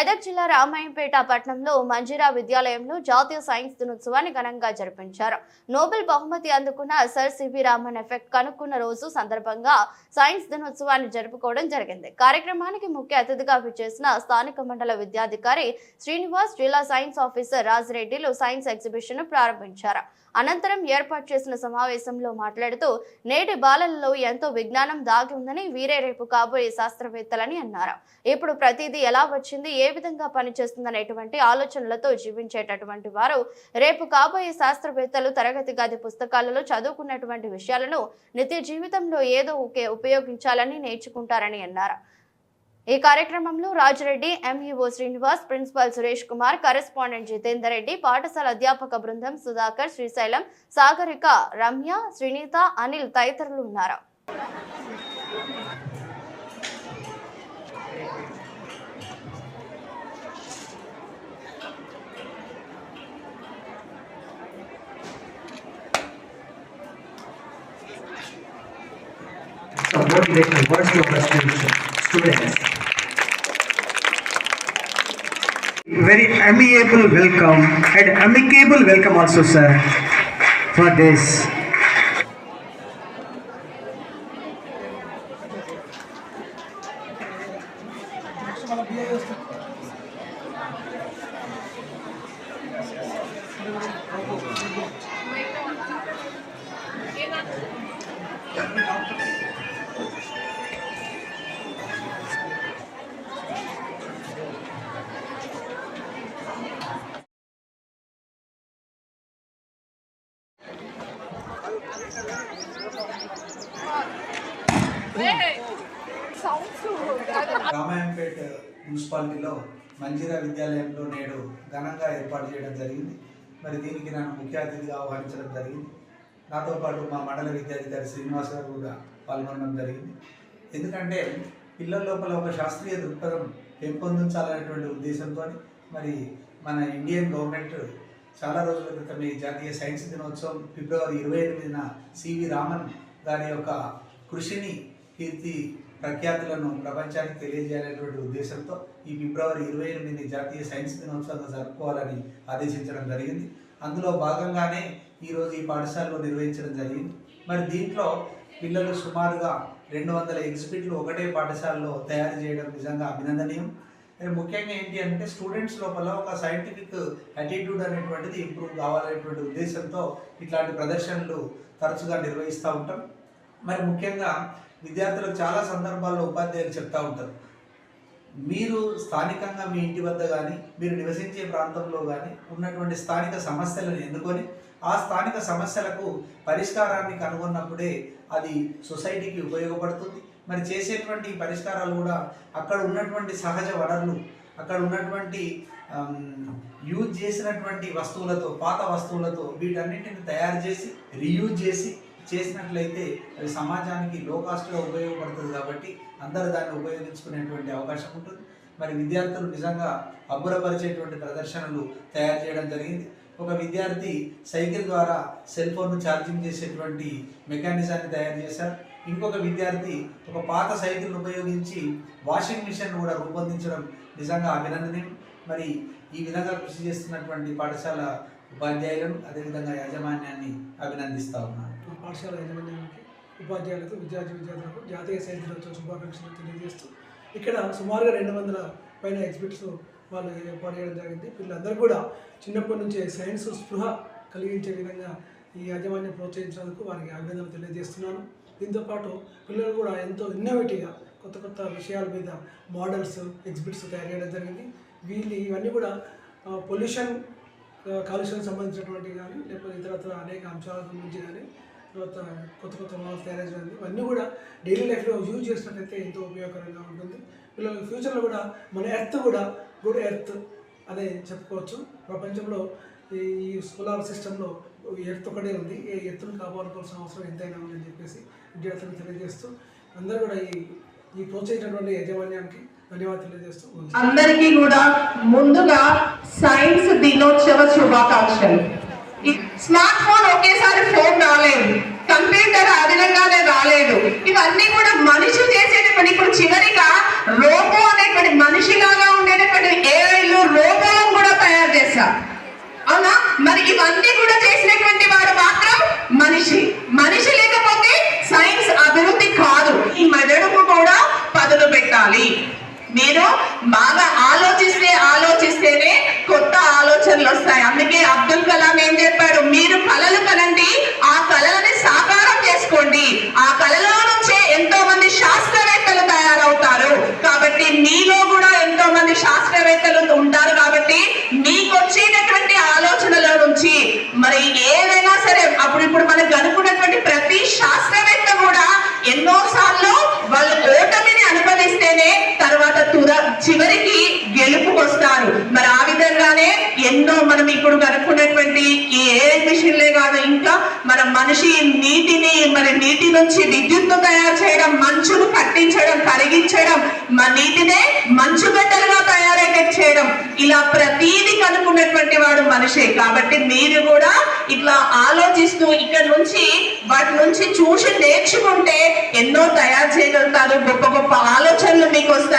మెదక్ జిల్లా రామాయంపేట పట్టణంలో మంజిరా విద్యాలయంలో జాతీయ సైన్స్ దినోత్సవాన్ని ఘనంగా జరిపించారు. నోబెల్ బహుమతి అందుకున్న సర్ సివి రామన్ ఎఫెక్ట్ కనుక్కున్న రోజు సందర్భంగా సైన్స్ దినోత్సవాన్ని జరుపుకోవడం జరిగింది. కార్యక్రమానికి ముఖ్య అతిథిగా విచ్చేసిన స్థానిక మండల విద్యాధికారి శ్రీనివాస్ జిల్లా సైన్స్ ఆఫీసర్ రాజిరెడ్డిలు సైన్స్ ఎగ్జిబిషన్ ప్రారంభించారు. అనంతరం ఏర్పాటు చేసిన సమావేశంలో మాట్లాడుతూ నేటి బాలలలో ఎంతో విజ్ఞానం దాగి ఉందని వీరే రేపు కాబోయే శాస్త్రవేత్తలని అన్నారు. ఇప్పుడు ప్రతిదీ ఎలా వచ్చింది? ఏ విధంగా పనిచేస్తుందనేటువంటి ఆలోచనలతో జీవించేటటువంటి వారు రేపు కాబోయే శాస్త్రవేత్తలు తరగతి గది పుస్తకాలలో చదువుకున్నటువంటి విషయాలను నిత్య జీవితంలో ఏదో ఒకే ఉపయోగించాలని నేర్చుకుంటారని అన్నారు. ఈ కార్యక్రమంలో Rajareddy MEO Srinivas principal Suresh Kumar correspondent Jitender Reddy పాఠశాల అధ్యాపక బృందం సుధాకర్ శ్రీశైలం సాగరిక రమ్య శ్రీనీత అనిల్ తదితరులు ఉన్నారు. Students. Very amiable welcome and amicable welcome also, sir, for this. Ramayampet మున్సిపాలిటీలో మంజీరా విద్యాలయంలో నేడు ఘనంగా ఏర్పాటు చేయడం జరిగింది. మరి దీనికి నన్ను ముఖ్య అతిథిగా ఆహ్వానించడం జరిగింది. నాతో పాటు మా మండల విద్యాధికారి శ్రీనివాస్ గారు కూడా పాల్గొనడం జరిగింది. ఎందుకంటే పిల్లల లోపల ఒక శాస్త్రీయ దృక్పథం పెంపొందించాలనేటువంటి ఉద్దేశంతో మరి మన ఇండియన్ గవర్నమెంట్ చాలా రోజుల క్రితం ఈ జాతీయ సైన్స్ దినోత్సవం ఫిబ్రవరి ఇరవై ఎనిమిదిన సివి రామన్ గారి యొక్క కృషిని కీర్తి ప్రఖ్యాతులను ప్రపంచానికి తెలియజేయాలనేటువంటి ఉద్దేశంతో ఈ ఫిబ్రవరి ఇరవై ఎనిమిది జాతీయ సైన్స్ దినోత్సవంగా జరుపుకోవాలని ఆదేశించడం జరిగింది. అందులో భాగంగానే ఈరోజు ఈ పాఠశాలలో నిర్వహించడం జరిగింది. మరి దీంట్లో పిల్లలు సుమారుగా రెండు వందల ఎగ్జిబిట్లు ఒకటే పాఠశాలలో తయారు చేయడం నిజంగా అభినందనీయం. ముఖ్యంగా ఏంటి అంటే స్టూడెంట్స్ లోపల ఒక సైంటిఫిక్ యాటిట్యూడ్ అనేటువంటిది ఇంప్రూవ్ కావాలనేటువంటి ఉద్దేశంతో ఇట్లాంటి ప్రదర్శనలు తరచుగా నిర్వహిస్తూ ఉంటాం. మరి ముఖ్యంగా విద్యార్థులకు చాలా సందర్భాల్లో ఉపాధ్యాయులు చెప్తూ ఉంటారు. మీరు స్థానికంగా మీ ఇంటి వద్ద కానీ మీరు నివసించే ప్రాంతంలో కానీ ఉన్నటువంటి స్థానిక సమస్యలను ఎన్నుకొని ఆ స్థానిక సమస్యలకు పరిష్కారాన్ని కనుగొన్నప్పుడే అది సొసైటీకి ఉపయోగపడుతుంది. మరి చేసేటువంటి పరిష్కారాలు కూడా అక్కడ ఉన్నటువంటి సహజ వనరులు అక్కడ ఉన్నటువంటి యూజ్ చేసినటువంటి వస్తువులతో పాత వస్తువులతో వీటన్నిటిని తయారు చేసి రీయూజ్ చేసి చేసినట్లయితే అది సమాజానికి లో కాస్ట్గా ఉపయోగపడుతుంది కాబట్టి అందరూ దాన్ని ఉపయోగించుకునేటువంటి అవకాశం ఉంటుంది. మరి విద్యార్థులు నిజంగా అబ్బురపరిచేటువంటి ప్రదర్శనలు తయారు చేయడం జరిగింది. ఒక విద్యార్థి సైకిల్ ద్వారా సెల్ ఫోన్ను ఛార్జింగ్ చేసేటువంటి మెకానిజాన్ని తయారు చేశారు. ఇంకొక విద్యార్థి ఒక పాత సైకిల్ ఉపయోగించి వాషింగ్ మిషన్ కూడా రూపొందించడం నిజంగా అభినందనీయం. మరి ఈ విధంగా కృషి చేస్తున్నటువంటి పాఠశాల ఉపాధ్యాయులను అదేవిధంగా యాజమాన్యాన్ని అభినందిస్తా ఉన్నాను. పాఠశాల యాజమాన్యానికి ఉపాధ్యాయులకు విద్యార్థి విద్యార్థులకు జాతీయ సైన్స్ దినోత్సవ శుభాకాంక్షలు తెలియజేస్తూ ఇక్కడ సుమారుగా రెండు వందల పైన ఎగ్జిబిట్స్ వాళ్ళు ఏర్పాటు చేయడం జరిగింది. పిల్లలందరూ కూడా చిన్నప్పటి నుంచే సైన్స్ స్పృహ కలిగించే విధంగా ఈ యాజమాన్యం ప్రోత్సహించినందుకు వారికి అభినందనలు తెలియజేస్తున్నాను. దీంతోపాటు పిల్లలు కూడా ఎంతో ఇన్నోవేటివ్గా కొత్త కొత్త విషయాల మీద మోడల్స్ ఎగ్జిబిట్స్ తయారు చేయడం జరిగింది. వీళ్ళు ఇవన్నీ కూడా పొల్యూషన్ కాలుష్యానికి సంబంధించినటువంటి కానీ లేకపోతే ఇతరత్ర అనేక అంశాల గురించి కానీ తర్వాత కొత్త కొత్త మోడల్స్ తయారు చేయడం ఇవన్నీ కూడా డైలీ లైఫ్లో యూజ్ చేసినట్లయితే ఎంతో ఉపయోగకరంగా ఉంటుంది. పిల్లలు ఫ్యూచర్లో కూడా మన ఎర్త్ కూడా గుడ్ ఎర్త్ అని చెప్పుకోవచ్చు. ప్రపంచంలో ఈ సోలార్ సిస్టంలో ఎత్తొక్కడే ఉంది. ఏ ఎత్తును కాపాడుకోవాల్సిన అవసరం ఎంతైనా ఉందని చెప్పేసి విద్యార్థులకు తెలియజేస్తూ అందరూ కూడా ఈ ఈ ప్రోత్సహించినటువంటి యాజమాన్యానికి ధన్యవాదాలు తెలియజేస్తూ అందరికీ కూడా ముందుగా సైన్స్ దినోత్సవ శుభాకాంక్షలు. స్మార్ట్ ఫోన్ ఒకేసారి ఫోన్ రాలేదు. కంప్యూటర్ అదనంగానే రాలేదు. ఇవన్నీ కూడా మనిషి చేసేటప్పుడు ఇప్పుడు చివరిగా రోబో అనేటువంటి మనిషిలాగా ఉండేటటువంటి ఏఐలు రోబోలను కూడా తయారు చేశారు. అవునా? మరి ఇవన్నీ కూడా చేసి మనిషి మనిషి లేకపోతే సైన్స్ అభివృద్ధి కాదు. ఈ మెదడుకు కూడా పదులు పెట్టాలి. మీరు బాగా ఆలోచిస్తే ఆలోచిస్తేనే కొత్త ఆలోచనలు వస్తాయి. అందుకే అబ్దుల్ కలాం ఏం చెప్పాడు? మీరు కళలు కనండి ఆ కళలని సాకారం చేసుకోండి. ఆ కళలో నుంచే ఎంతో మంది శాస్త్రవేత్తలు తయారవుతారు. కాబట్టి ఇప్పుడు కనుక్కున్నటువంటి ఈ ఏ మిషన్లే కాదు ఇంకా మన మనిషి నీటిని మన నీటి నుంచి విద్యుత్ తయారు చేయడం మంచును పట్టించడం కరిగించడం మన నీటినే మంచు గడ్డలుగా తయారయ్యేటట్టు చేయడం ఇలా ప్రతీది కనుక్కున్నటువంటి వాడు మనిషే. కాబట్టి మీరు కూడా ఇట్లా ఆలోచిస్తూ ఇక్కడ నుంచి వాటి నుంచి చూసి నేర్చుకుంటే ఎన్నో తయారు చేయగలుగుతారు గొప్ప గొప్ప ఆలోచనలు మీకు వస్తాయి.